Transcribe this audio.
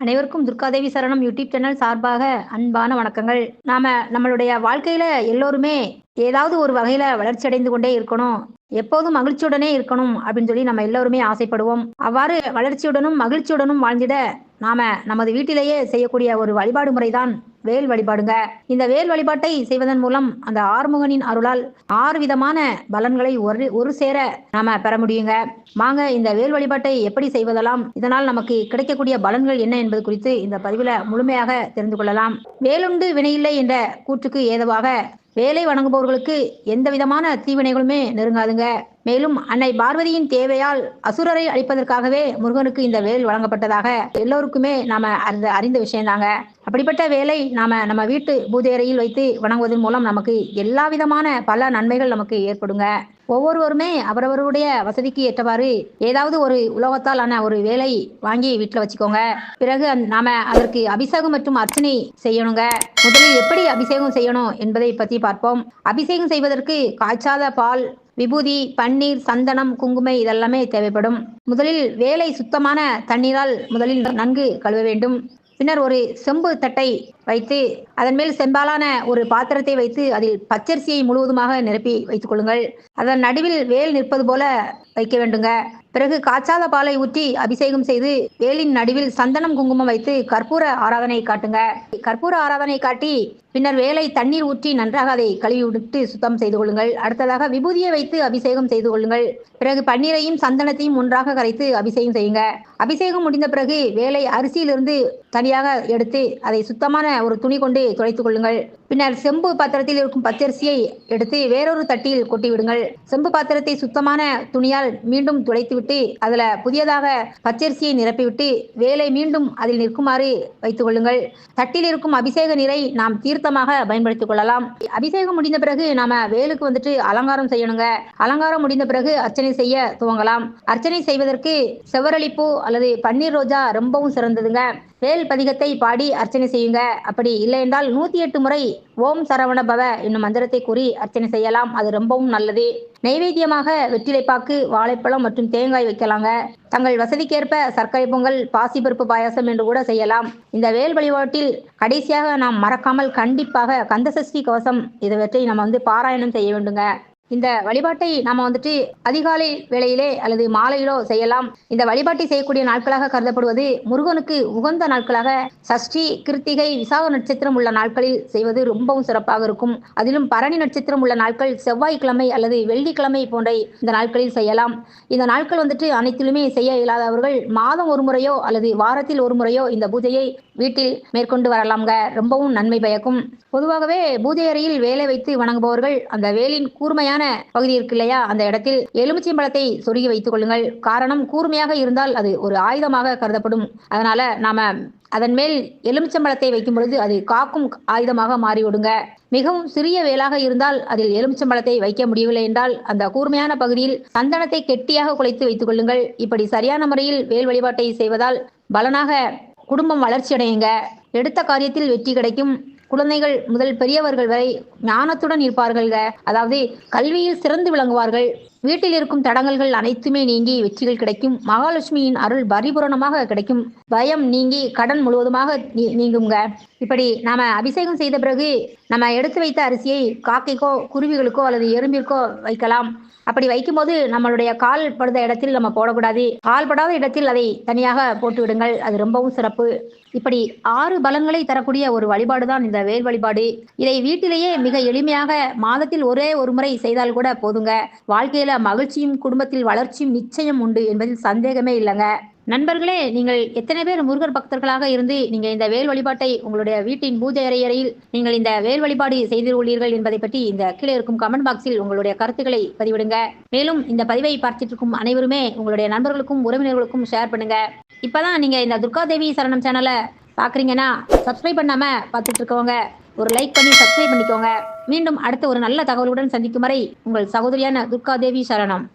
அனைவருக்கும் துர்காதேவி சரணம் YouTube channel சார்பாக அன்பான வணக்கங்கள். நாம நம்மளுடைய வாழ்க்கையில எல்லோருமே ஏதாவது ஒரு வகையில வளர்ச்சி அடைந்து கொண்டே இருக்கணும். எப்போதும் மகிழ்ச்சியுடனே இருக்கணும் அப்படின்னு சொல்லி நம்ம எல்லோருமே ஆசைப்படுவோம். அவ்வாறு வளர்ச்சியுடனும் மகிழ்ச்சியுடனும் வாழ்ந்திட நாம நமது வீட்டிலேயே செய்யக்கூடிய ஒரு வழிபாடு முறைதான் வேல் வழிபாடுங்க. இந்த வேல் வழிபாட்டை செய்வதன் மூலம் அந்த ஆறுமுகனின் அருளால் ஆறு விதமான பலன்களை ஒரு ஒரு சேர நாம பெற முடியுங்க. வாங்க இந்த வேல் வழிபாட்டை எப்படி செய்வதெல்லாம் இதனால் நமக்கு கிடைக்கக்கூடிய பலன்கள் என்ன என்பது குறித்து இந்த பதிவில் முழுமையாக தெரிந்து கொள்ளலாம். வேலுண்டு வினையில்லை என்ற கூற்றுக்கு ஏதுவாக வேலை வணங்குபவர்களுக்கு எந்த விதமான தீவினைகளுமே நெருங்காதுங்க. மேலும் அன்னை பார்வதியின் தேவையால் அசுரரை அழிப்பதற்காகவே முருகனுக்கு இந்த வேல் வழங்கப்பட்டதாக எல்லோருக்குமே நாம அறிந்த அறிந்த விஷயம்தாங்க. அப்படிப்பட்ட வேலை நாம நம்ம வீட்டு பூஜை அறையில் வைத்து வணங்குவதன் மூலம் நமக்கு எல்லா விதமான பல நன்மைகள் நமக்கு ஏற்படுங்க. ஒவ்வொருவருமே அவரவருடைய வசதிக்கு ஏற்றவாறு ஏதாவது ஒரு உலோகத்தால் ஆன ஒரு வேலை வாங்கி வீட்டில் வச்சுக்கோங்க. பிறகு நாம அதற்கு அபிஷேகம் மற்றும் அர்ச்சனை செய்யணுங்க. முதலில் எப்படி அபிஷேகம் செய்யணும் என்பதை பற்றி பார்ப்போம். அபிஷேகம் செய்வதற்கு காய்ச்சாத பால் விபூதி பன்னீர் சந்தனம் குங்குமை இதெல்லாமே தேவைப்படும். முதலில் வேலை சுத்தமான தண்ணீரால் முதலில் நன்கு கழுவ வேண்டும். பின்னர் ஒரு செம்பு தட்டை வைத்து அதன் மேல் செம்பாலான ஒரு பாத்திரத்தை வைத்து அதில் பச்சரிசியை முழுவதுமாக நிரப்பி வைத்துக் கொள்ளுங்கள். அதன் நடுவில் வேல் நிற்பது போல வைக்க வேண்டுங்க. பிறகு காய்ச்சாத பாலை ஊற்றி அபிஷேகம் செய்து வேலின் நடுவில் சந்தனம் குங்குமம் வைத்து கற்பூர ஆராதனை காட்டுங்க. கற்பூர ஆராதனை காட்டி பின்னர் வேலை தண்ணீர் ஊற்றி நன்றாக அதை கழுவி விட்டு சுத்தம் செய்து கொள்ளுங்கள். அடுத்ததாக விபூதியை வைத்து அபிஷேகம் செய்து கொள்ளுங்கள். பிறகு பன்னீரையும் சந்தனத்தையும் ஒன்றாக கரைத்து அபிஷேகம் செய்யுங்க. அபிஷேகம் முடிந்த பிறகு வேலை அரிசியிலிருந்து தனியாக எடுத்து அதை சுத்தமான ஒரு துணி கொண்டு துடைத்துக் கொள்ளுங்கள். பின்னர் செம்பு பாத்திரத்தில் இருக்கும் பச்சரிசியை எடுத்து வேறொரு தட்டியில் கொட்டி விடுங்கள் செம்பு பாத்திரத்தை சுத்தமான துணியால் மீண்டும் துடைத்துவிட்டு அதில் புதியதாக பச்சரிசியை நிரப்பிவிட்டு வேலை மீண்டும் அதில் நிற்குமாறு வைத்துக் கொள்ளுங்கள். தட்டில் இருக்கும் அபிஷேக நீரை நாம் தீர்த்தமாக பயன்படுத்திக் கொள்ளலாம். அபிஷேகம் முடிந்த பிறகு நாம வேலுக்கு வந்துட்டு அலங்காரம் செய்யணுங்க. அலங்காரம் முடிந்த பிறகு அர்ச்சனை செய்ய துவங்கலாம். அர்ச்சனை செய்வதற்கு செவ்வரளிப்பூ அல்லது பன்னீர் ரோஜா ரொம்பவும் சிறந்ததுங்க. வேல் பதிகத்தை பாடி அர்ச்சனை செய்யுங்க. அப்படி இல்லை என்றால் நூத்தி எட்டு முறை ஓம் சரவண பவ என்னும் மந்திரத்தை கூறி அர்ச்சனை செய்யலாம். அது ரொம்பவும் நல்லது. நைவேத்தியமாக வெற்றிலைப்பாக்கு வாழைப்பழம் மற்றும் தேங்காய் வைக்கலாங்க. தங்கள் வசதிக்கேற்ப சர்க்கரை பொங்கல் பாசிப்பருப்பு பாயாசம் என்று கூட செய்யலாம். இந்த வேல் வழிபாட்டில் கடைசியாக நாம் மறக்காமல் கண்டிப்பாக கந்தசஷ்டி கவசம் இதுவற்றை நம்ம வந்து பாராயணம் செய்ய வேண்டுங்க. இந்த வழிபாட்டை நாம வந்துட்டு அதிகாலை வேளையிலே அல்லது மாலையிலோ செய்யலாம். இந்த வழிபாட்டை செய்யக்கூடிய நாட்களாக கருதப்படுவது முருகனுக்கு உகந்த நாட்களாக சஷ்டி கிருத்திகை விசாக நட்சத்திரம் உள்ள நாட்களில் செய்வது ரொம்பவும் சிறப்பாக இருக்கும். அதிலும் பரணி நட்சத்திரம் உள்ள நாட்கள் செவ்வாய்க்கிழமை அல்லது வெள்ளிக்கிழமை போன்ற இந்த நாட்களில் செய்யலாம். இந்த நாட்கள் வந்துட்டு அனைத்திலுமே செய்ய இயலாதவர்கள் மாதம் ஒரு முறையோ அல்லது வாரத்தில் ஒரு முறையோ இந்த பூஜையை வீட்டில் மேற்கொண்டு வரலாம்ங்க. ரொம்பவும் நன்மை பயக்கும். பொதுவாகவே பூஜையறையில் வேலை வைத்து வணங்குபவர்கள் அந்த வேலின் கூர்மையான பகுதி இருக்கு இல்லையா? அந்த இடத்தில் எலுமிச்சம்பழத்தை சொருகி வைத்துக் கொள்ளுங்கள். காரணம் கூர்மையாக இருந்தால் அது ஒரு ஆயுதமாக கருதப்படும். அதனால நாம அதன் மேல் எலுமிச்சம்பழத்தை வைக்கும் பொழுது அது காக்கும் ஆயுதமாக மாறிவிடுங்க. மிகவும் சிறிய வேலாக இருந்தால் அதில் எலுமிச்சம்பழத்தை வைக்க முடியவில்லை என்றால் அந்த கூர்மையான பகுதியில் சந்தனத்தை கெட்டியாக குலைத்து வைத்துக் கொள்ளுங்கள். இப்படி சரியான முறையில் வேல் வழிபாட்டை செய்வதால் பலனாக குடும்பம் வளர்ச்சி அடையுங்க எடுத்த காரியத்தில் வெற்றி கிடைக்கும். குழந்தைகள் முதல் பெரியவர்கள் வரை ஞானத்துடன் இருப்பார்கள்க அதாவது கல்வியில் சிறந்து விளங்குவார்கள். வீட்டில் இருக்கும் தடங்கல்கள் அனைத்துமே நீங்கி வெற்றிகள் கிடைக்கும். மகாலட்சுமியின் அருள் பரிபூரணமாக கிடைக்கும். பயம் நீங்கி கடன் முழுவதுமாக நீ- நீங்குங்க. இப்படி நாம அபிஷேகம் செய்த பிறகு நம்ம எடுத்து வைத்த அரிசியை காக்கைக்கோ குருவிகளுக்கோ அல்லது எறும்பிற்கோ வைக்கலாம். அப்படி வைக்கும்போது நம்மளுடைய கால் படுத இடத்தில் நம்ம போடக்கூடாது. கால் படாத இடத்தில் அதை தனியாக போட்டு விடுங்கள். அது ரொம்பவும் சிறப்பு. இப்படி ஆறு பலன்களை தரக்கூடிய ஒரு வழிபாடு தான் இந்த வேல் வழிபாடு. இதை வீட்டிலேயே மிக எளிமையாக மாதத்தில் ஒரே ஒரு முறை செய்தால் கூட போதுங்க. வாழ்க்கையில மகிழ்ச்சியும் குடும்பத்தில் வளர்ச்சியும் நிச்சயம் உண்டு என்பதில் சந்தேகமே இல்லைங்க. நண்பர்களே நீங்கள் எத்தனை பேர் முருகர் பக்தர்களாக இருந்து நீங்க இந்த வேல் வழிபாட்டை உங்களுடைய வீட்டின் பூஜை அறையறையில் நீங்கள் இந்த வேல் வழிபாடு செய்துள்ளீர்கள் என்பதை பற்றி இந்த கீழே இருக்கும் கமெண்ட் பாக்ஸில் உங்களுடைய கருத்துக்களை பதிவிடுங்க. மேலும் இந்த பதிவை பார்த்துட்டு இருக்கும் அனைவருமே உங்களுடைய நண்பர்களுக்கும் உறவினர்களுக்கும் ஷேர் பண்ணுங்க. இப்பதான் நீங்க இந்த துர்கா தேவி சரணம் சேனலை பாக்குறீங்கன்னா சப்ஸ்கிரைப் பண்ணாம பார்த்துட்டு இருக்கவங்க ஒரு லைக் பண்ணி சப்ஸ்கிரைப் பண்ணிக்கோங்க. மீண்டும் அடுத்த ஒரு நல்ல தகவலுடன் சந்திக்கும் வரை உங்கள் சகோதரியான துர்கா தேவி சரணம்.